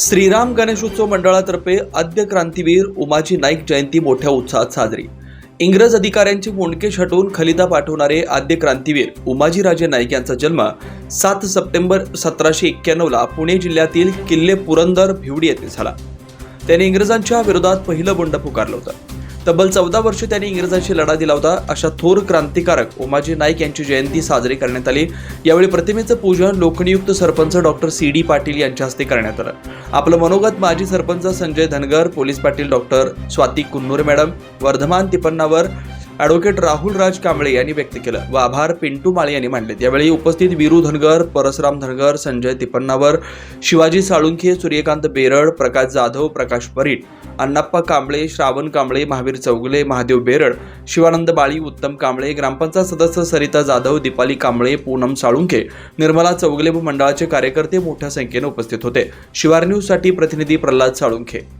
श्रीराम गणेशोत्सव मंडळातर्फे आद्य क्रांतीवीर उमाजी नाईक जयंती मोठ्या उत्साहात साजरी. इंग्रज अधिकाऱ्यांचे मुंडकेश हटवून खलिता पाठवणारे आद्य क्रांतीवीर उमाजीराजे नाईक यांचा जन्म सात सप्टेंबर सतराशे एक्क्याण्णवला पुणे जिल्ह्यातील किल्ले पुरंदर भिवडी येथे झाला. त्याने इंग्रजांच्या विरोधात पहिलं बंड पुकारलं होतं. तब्बल चौदा वर्ष त्यांनी इंग्रजांशी लढा दिला होता. अशा थोर क्रांतिकारक उमाजी नाईक यांची जयंती साजरी करण्यात आली. यावेळी प्रतिमेचं पूजन लोकनियुक्त sarpanch doctor C. D. Patil यांच्या हस्ते करण्यात आलं. आपलं मनोगत माजी sarpanch Sanjay Dhangar police Patil doctor Swati Kunnur madam Vardhaman Tipannavar advocate Rahul Raj Kamble यांनी व्यक्त केलं. व आभार पिंटू माळे यांनी मांडले. यावेळी उपस्थित वीरू धनगर परसराम धनगर संजय तिपन्नावर शिवाजी साळुंखे सूर्यकांत बेरड प्रकाश जाधव प्रकाश परीट अण्णाप्पा कांबळे श्रावण कांबळे महावीर चौगले महादेव बेरड शिवानंद बाळी उत्तम कांबळे ग्रामपंचायत सदस्य सरिता जाधव दीपाली कांबळे पूनम साळुंखे निर्मला चौगुले व मंडळाचे कार्यकर्ते मोठ्या संख्येने उपस्थित होते. शिवार न्यूजसाठी प्रतिनिधी प्रल्हाद साळुंखे.